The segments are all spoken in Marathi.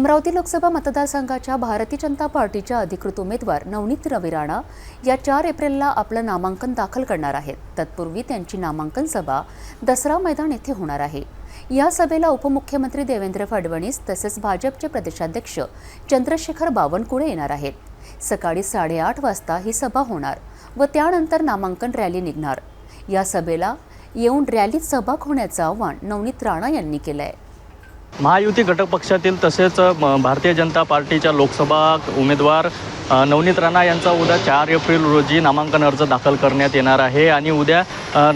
अमरावती लोकसभा मतदारसंघाच्या भारतीय जनता पार्टीच्या अधिकृत उमेदवार नवनीत रवी राणा या चार एप्रिलला आपलं नामांकन दाखल करणार आहेत. तत्पूर्वी त्यांची नामांकन सभा दसरा मैदान येथे होणार आहे. या सभेला उपमुख्यमंत्री देवेंद्र फडणवीस तसेच भाजपचे प्रदेशाध्यक्ष चंद्रशेखर बावनकुळे येणार आहेत. सकाळी साडेआठ वाजता ही सभा होणार व त्यानंतर नामांकन रॅली निघणार. या सभेला येऊन रॅलीत सहभाग होण्याचं आवाहन नवनीत राणा यांनी केलं आहे महायुती घटक पक्षातील तसेच म, भारतीय जनता पार्टीच्या लोकसभा उमेदवार नवनीत राणा यांचा उद्या चार एप्रिल रोजी नामांकन अर्ज दाखल करण्यात येणार आहे आणि उद्या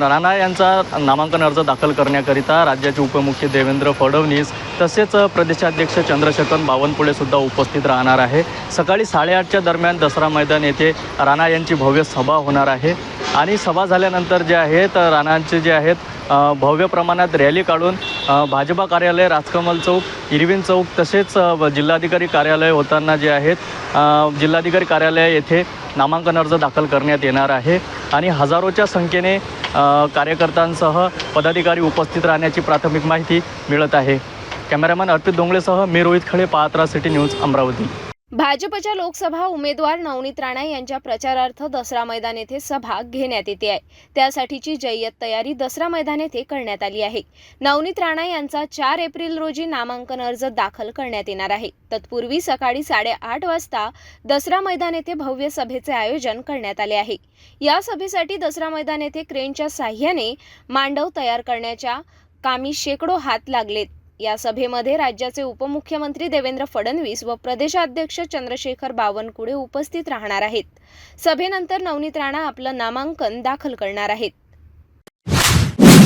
राणा यांचा नामांकन अर्ज दाखल करण्याकरिता राज्याचे उपमुख्य देवेंद्र फडणवीस तसेच प्रदेशाध्यक्ष चंद्रशेखर बावनकुळे सुद्धा उपस्थित राहणार आहे. सकाळी साडेआठच्या दरम्यान दसरा मैदान येथे राणा यांची भव्य सभा होणार आहे आणि सभा झाल्यानंतर जे आहेत राणांचे जे आहेत भव्य प्रमाणात रॅली काढून भाजपा कार्यालय राजकमल चौक इरविन चौक तसेच जिल्हाधिकारी कार्यालय होताना जे आहेत जिल्हाधिकारी कार्यालय येथे नामांकन अर्ज दाखल करण्यात येणार आहे आणि हजारोच्या संख्येने कार्यकर्त्यांसह पदाधिकारी उपस्थित राहण्याची प्राथमिक माहिती मिळत आहे. कॅमेरामॅन अर्पित डोंगळेसह मी रोहित खळे पाहत्रा सिटी न्यूज अमरावती. भाजपच्या लोकसभा उमेदवार नवनीत राणा यांच्या प्रचारार्थ दसरा मैदान येथे सभा घेण्यात येते आहे. त्यासाठीची जय्यत तयारी दसरा मैदान येथे करण्यात आली आहे. नवनीत राणा यांचा चार एप्रिल रोजी नामांकन अर्ज दाखल करण्यात येणार आहे. तत्पूर्वी सकाळी साडेआठ वाजता दसरा मैदान येथे भव्य सभेचे आयोजन करण्यात आले आहे. या सभेसाठी दसरा मैदान येथे क्रेनच्या साह्याने मांडव तयार करण्याच्या कामी शेकडो हात लागलेत. या सभेमध्ये राज्याचे उपमुख्यमंत्री देवेंद्र फडणवीस व प्रदेशाध्यक्ष चंद्रशेखर बावनकुळे उपस्थित राहणार आहेत. सभेनंतर नवनीत राणा आपलं नामांकन दाखल करणार आहेत.